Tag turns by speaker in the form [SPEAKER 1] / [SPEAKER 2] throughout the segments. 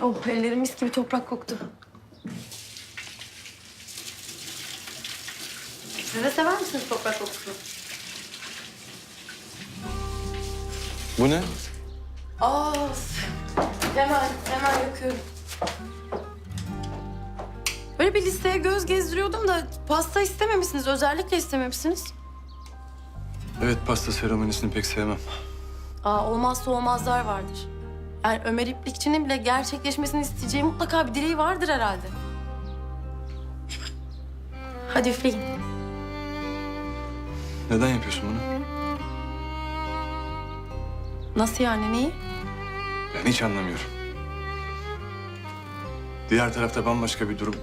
[SPEAKER 1] Oh ellerim mis gibi toprak koktu. Siz de sever misiniz toprak kokusunu?
[SPEAKER 2] Bu ne?
[SPEAKER 1] Aa, hemen, hemen yakıyorum. Böyle bir listeye göz gezdiriyordum da pasta istememişsiniz. Özellikle istememişsiniz.
[SPEAKER 2] Evet pasta seremonisini pek sevmem.
[SPEAKER 1] Aa, olmazsa olmazlar vardır. Yani Ömer İplikçi'nin bile gerçekleşmesini isteyeceği mutlaka bir dileği vardır herhalde. Hadi üfleyin.
[SPEAKER 2] Neden yapıyorsun bunu?
[SPEAKER 1] Nasıl yani, neyi?
[SPEAKER 2] Ben hiç anlamıyorum. Diğer tarafta bambaşka bir durum.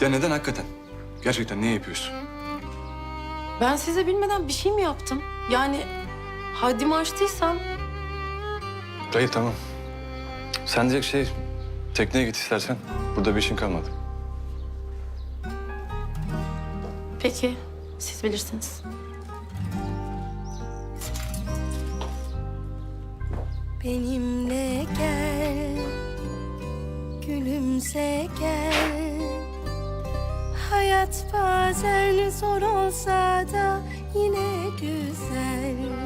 [SPEAKER 2] Ya neden hakikaten? Gerçekten niye yapıyorsun?
[SPEAKER 1] Ben size bilmeden bir şey mi yaptım? Yani haddimi aştıysam
[SPEAKER 2] Hayır tamam. Sen direkt şey tekneye git istersen. Burada bir işin kalmadı.
[SPEAKER 1] peki siz bilirsiniz.
[SPEAKER 3] Benimle gel Gülümse gel Hayat bazen zor olsa da yine güzel